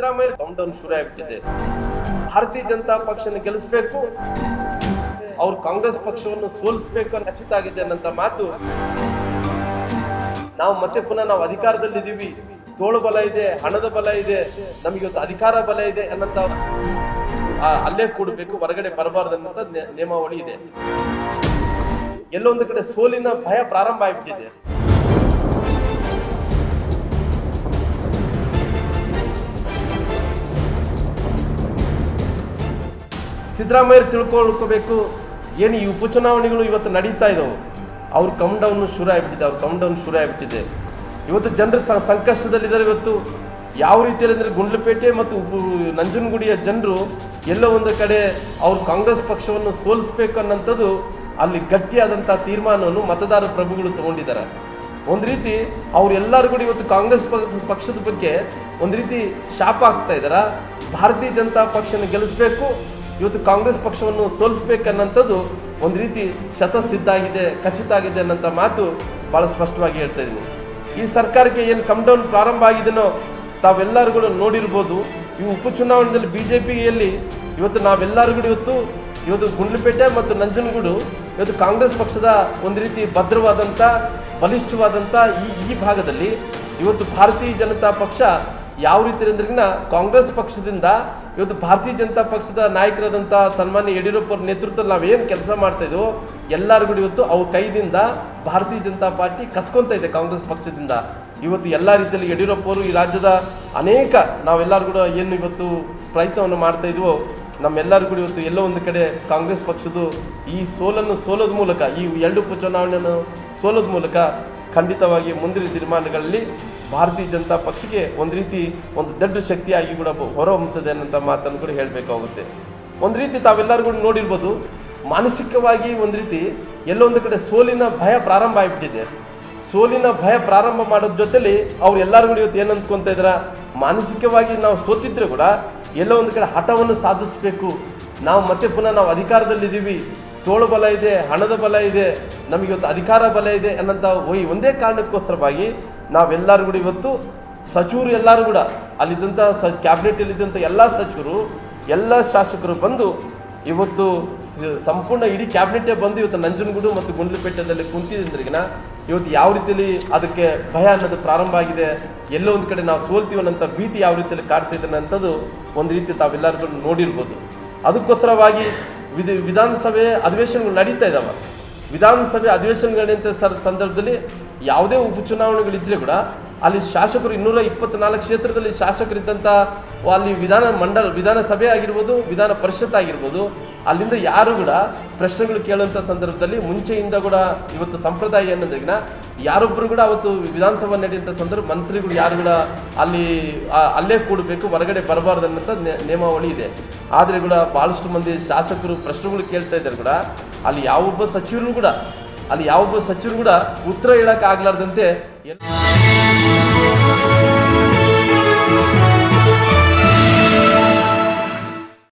Siddaramaiah countdown ಶುರು ಆಗ್ಬಿಟ್ಟಿದೆ. ಭಾರತೀಯ ಜನತಾ ಪಕ್ಷನ ಗೆಲ್ಲಿಸಬೇಕು, ಅವ್ರು ಕಾಂಗ್ರೆಸ್ ಪಕ್ಷವನ್ನು ಸೋಲಿಸಬೇಕು ಖಚಿತ ಆಗಿದೆ ಅನ್ನಂತ ಮಾತು. ನಾವು ಮತ್ತೆ ಪುನಃ ನಾವು ಅಧಿಕಾರದಲ್ಲಿದ್ದೀವಿ. ತೋಳು ಬಲ ಇದೆ, ಹಣದ ಬಲ ಇದೆ, ನಮಗೆ ಇವತ್ತು ಅಧಿಕಾರ ಬಲ ಇದೆ ಅನ್ನಂತ ಅಲ್ಲೇ ಕೂಡಬೇಕು, ಹೊರಗಡೆ ಬರಬಾರ್ದು ಅನ್ನೋಂಥ ನಿಯಮಾವಳಿ ಇದೆ. ಎಲ್ಲೊಂದು ಕಡೆ ಸೋಲಿನ ಭಯ ಪ್ರಾರಂಭ ಆಗ್ಬಿಟ್ಟಿದೆ. ಸಿದ್ದರಾಮಯ್ಯ ತಿಳ್ಕೊಳ್ಕೋಬೇಕು. ಏನು ಈ ಉಪಚುನಾವಣೆಗಳು ಇವತ್ತು ನಡೀತಾ ಇದ್ದಾವೆ ಅವ್ರ ಕಮ್ ಡೌನ್ ಶುರು ಆಗಿಬಿಟ್ಟಿದೆ, ಅವ್ರ ಕಮ್ ಡೌನ್ ಶುರು ಆಗ್ಬಿಟ್ಟಿದೆ. ಇವತ್ತು ಜನರು ಸಂಕಷ್ಟದಲ್ಲಿದ್ದಾರೆ ಇವತ್ತು. ಯಾವ ರೀತಿಯಲ್ಲಿ ಅಂದರೆ ಗುಂಡ್ಲಪೇಟೆ ಮತ್ತು ನಂಜನಗುಡಿಯ ಜನರು ಎಲ್ಲೋ ಒಂದು ಕಡೆ ಅವ್ರ ಕಾಂಗ್ರೆಸ್ ಪಕ್ಷವನ್ನು ಸೋಲಿಸ್ಬೇಕು ಅನ್ನೋಂಥದ್ದು ಅಲ್ಲಿ ಗಟ್ಟಿಯಾದಂಥ ತೀರ್ಮಾನವನ್ನು ಮತದಾರ ಪ್ರಭುಗಳು ತಗೊಂಡಿದ್ದಾರೆ. ಒಂದು ರೀತಿ ಅವರೆಲ್ಲರೂ ಕೂಡ ಇವತ್ತು ಕಾಂಗ್ರೆಸ್ ಪಕ್ಷದ ಬಗ್ಗೆ ಒಂದು ರೀತಿ ಶಾಪ ಆಗ್ತಾ ಇದ್ದಾರೆ? ಭಾರತೀಯ ಜನತಾ ಪಕ್ಷನ ಗೆಲ್ಲಿಸಬೇಕು ಇವತ್ತು ಕಾಂಗ್ರೆಸ್ ಪಕ್ಷವನ್ನು ಸೋಲಿಸ್ಬೇಕನ್ನಂಥದ್ದು ಒಂದು ರೀತಿ ಶತಸಿದ್ಧ ಆಗಿದೆ ಖಚಿತ ಆಗಿದೆ ಅನ್ನೋಂಥ ಮಾತು ಭಾಳ ಸ್ಪಷ್ಟವಾಗಿ ಹೇಳ್ತಾ ಇದ್ದೀನಿ. ಈ ಸರ್ಕಾರಕ್ಕೆ ಏನು ಕಮ್ ಡೌನ್ ಪ್ರಾರಂಭ ಆಗಿದೆನೋ ತಾವೆಲ್ಲರೂ ಕೂಡ ನೋಡಿರ್ಬೋದು. ಈ ಉಪಚುನಾವಣೆಯಲ್ಲಿ ಬಿ ಜೆ ಪಿಯಲ್ಲಿ ಇವತ್ತು ನಾವೆಲ್ಲರೂ ಇವತ್ತು ಇವತ್ತು ಗುಂಡ್ಲುಪೇಟೆ ಮತ್ತು ನಂಜನಗೂಡು ಇವತ್ತು ಕಾಂಗ್ರೆಸ್ ಪಕ್ಷದ ಒಂದು ರೀತಿ ಭದ್ರವಾದಂಥ, ಬಲಿಷ್ಠವಾದಂಥ ಈ ಈ ಭಾಗದಲ್ಲಿ ಇವತ್ತು ಭಾರತೀಯ ಜನತಾ ಪಕ್ಷ ಯಾವ ರೀತಿ ಅಂದ್ರಿಗಿನ ಕಾಂಗ್ರೆಸ್ ಪಕ್ಷದಿಂದ ಇವತ್ತು ಭಾರತೀಯ ಜನತಾ ಪಕ್ಷದ ನಾಯಕರಾದಂಥ ಸನ್ಮಾನ್ಯ ಯಡಿಯೂರಪ್ಪ ಅವ್ರ ನೇತೃತ್ವದಲ್ಲಿ ನಾವೇನು ಕೆಲಸ ಮಾಡ್ತಾ ಇದ್ವು ಎಲ್ಲರಿಗೂ ಇವತ್ತು ಅವ್ರ ಕೈದಿಂದ ಭಾರತೀಯ ಜನತಾ ಪಾರ್ಟಿ ಕಸ್ಕೊಂತ ಇದೆ ಕಾಂಗ್ರೆಸ್ ಪಕ್ಷದಿಂದ. ಇವತ್ತು ಎಲ್ಲ ರೀತಿಯಲ್ಲಿ ಯಡಿಯೂರಪ್ಪ ಅವರು ಈ ರಾಜ್ಯದ ಅನೇಕ ನಾವೆಲ್ಲರೂ ಕೂಡ ಏನು ಇವತ್ತು ಪ್ರಯತ್ನವನ್ನು ಮಾಡ್ತಾ ಇದ್ವೋ, ನಮ್ಮೆಲ್ಲರೂ ಕೂಡ ಇವತ್ತು ಎಲ್ಲೋ ಒಂದು ಕಡೆ ಕಾಂಗ್ರೆಸ್ ಪಕ್ಷದ್ದು ಈ ಸೋಲನ್ನು ಸೋಲೋದ ಮೂಲಕ, ಈ ಎರಡು ಉಪಚುನಾವಣೆಯನ್ನು ಸೋಲೋದ ಮೂಲಕ ಖಂಡಿತವಾಗಿ ಮುಂದಿನ ದಿನಮಾನಗಳಲ್ಲಿ ಭಾರತೀಯ ಜನತಾ ಪಕ್ಷಕ್ಕೆ ಒಂದು ರೀತಿ ಒಂದು ದೊಡ್ಡ ಶಕ್ತಿಯಾಗಿ ಕೂಡ ಹೊರಹೊಮ್ಮುತ್ತದೆ ಅನ್ನೋಂಥ ಮಾತನ್ನು ಕೂಡ ಹೇಳಬೇಕಾಗುತ್ತೆ. ಒಂದು ರೀತಿ ತಾವೆಲ್ಲರೂ ಕೂಡ ನೋಡಿರ್ಬೋದು, ಮಾನಸಿಕವಾಗಿ ಒಂದು ರೀತಿ ಎಲ್ಲೊಂದು ಕಡೆ ಸೋಲಿನ ಭಯ ಪ್ರಾರಂಭ ಆಗಿಬಿಟ್ಟಿದೆ. ಸೋಲಿನ ಭಯ ಪ್ರಾರಂಭ ಮಾಡೋದ್ರ ಜೊತೆಲಿ ಅವ್ರು ಎಲ್ಲರೂ ಇವತ್ತು ಏನು ಅಂದ್ಕೊಂತ ಇದ್ರ, ಮಾನಸಿಕವಾಗಿ ನಾವು ಸೋತಿದ್ರೆ ಕೂಡ ಎಲ್ಲೋ ಒಂದು ಕಡೆ ಹಠವನ್ನು ಸಾಧಿಸಬೇಕು. ನಾವು ಮತ್ತೆ ಪುನಃ ನಾವು ಅಧಿಕಾರದಲ್ಲಿದ್ದೀವಿ. ತೋಳು ಬಲ ಇದೆ, ಹಣದ ಬಲ ಇದೆ, ನಮಗೆ ಇವತ್ತು ಅಧಿಕಾರ ಬಲ ಇದೆ ಅನ್ನೋಂಥ ಒಯ್ ಒಂದೇ ಕಾರಣಕ್ಕೋಸ್ಕರವಾಗಿ ನಾವೆಲ್ಲರೂ ಕೂಡ ಇವತ್ತು ಸಚಿವರು ಎಲ್ಲರೂ ಕೂಡ ಅಲ್ಲಿದ್ದಂಥ ಸ ಕ್ಯಾಬಿನೆಟಲ್ಲಿದ್ದಂಥ ಎಲ್ಲ ಸಚಿವರು ಎಲ್ಲ ಶಾಸಕರು ಬಂದು ಇವತ್ತು ಸಂಪೂರ್ಣ ಇಡೀ ಕ್ಯಾಬಿನೆಟೇ ಬಂದು ಇವತ್ತು ನಂಜನಗೂಡು ಮತ್ತು ಗುಂಡ್ಲುಪೇಟೆದಲ್ಲಿ ಕುಂತಿದ್ರಿಗಿನ ಇವತ್ತು ಯಾವ ರೀತಿಯಲ್ಲಿ ಅದಕ್ಕೆ ಭಯ ಅನ್ನೋದು ಪ್ರಾರಂಭ ಆಗಿದೆ, ಎಲ್ಲೋ ಒಂದು ಕಡೆ ನಾವು ಸೋಲ್ತೀವಿ ಅನ್ನೋಂಥ ಭೀತಿ ಯಾವ ರೀತಿಯಲ್ಲಿ ಕಾಡ್ತಿದೆ ಅಂಥದ್ದು ಒಂದು ರೀತಿ ತಾವೆಲ್ಲರಿಗೂ ನೋಡಿರ್ಬೋದು. ಅದಕ್ಕೋಸ್ಕರವಾಗಿ ವಿಧಿ ವಿಧಾನಸಭೆ ಅಧಿವೇಶನಗಳು ನಡೀತಾ ಇದ್ದಾವೆ ವಿಧಾನಸಭೆ ಅಧಿವೇಶನಗಳ ಸಂದರ್ಭದಲ್ಲಿ ಯಾವುದೇ ಉಪಚುನಾವಣೆಗಳಿದ್ರೆ ಕೂಡ ಅಲ್ಲಿ ಶಾಸಕರು ಇನ್ನೂರ ಇಪ್ಪತ್ನಾಲ್ಕು ಕ್ಷೇತ್ರದಲ್ಲಿ ಶಾಸಕರಿದ್ದಂಥ ಅಲ್ಲಿ ವಿಧಾನ ಮಂಡಲ, ವಿಧಾನಸಭೆ ಆಗಿರ್ಬೋದು, ವಿಧಾನ ಪರಿಷತ್ ಆಗಿರ್ಬೋದು, ಅಲ್ಲಿಂದ ಯಾರು ಕೂಡ ಪ್ರಶ್ನೆಗಳು ಕೇಳುವಂಥ ಸಂದರ್ಭದಲ್ಲಿ ಮುಂಚೆಯಿಂದ ಕೂಡ ಇವತ್ತು ಸಂಪ್ರದಾಯ ಏನಂದಾಗಿನ ಯಾರೊಬ್ಬರು ಕೂಡ ಅವತ್ತು ವಿಧಾನಸಭೆ ನಡೆಯುವಂಥ ಸಂದರ್ಭ ಮಂತ್ರಿಗಳು ಯಾರು ಕೂಡ ಅಲ್ಲಿ ಅಲ್ಲೇ ಕೂಡಬೇಕು, ಹೊರಗಡೆ ಬರಬಾರ್ದು ಅನ್ನೋಂಥ ನಿಯಮಾವಳಿ ಇದೆ. ಆದರೆ ಕೂಡ ಭಾಳಷ್ಟು ಮಂದಿ ಶಾಸಕರು ಪ್ರಶ್ನೆಗಳು ಕೇಳ್ತಾ ಇದ್ದಾರೆ ಕೂಡ. ಅಲ್ಲಿ ಯಾವೊಬ್ಬ ಸಚಿವರು ಕೂಡ ಅಲ್ಲಿ ಯಾವೊಬ್ಬ ಸಚಿವರು ಕೂಡ ಉತ್ತರ ಹೇಳಕ್ ಆಗ್ಲಾರ್ದಂತೆ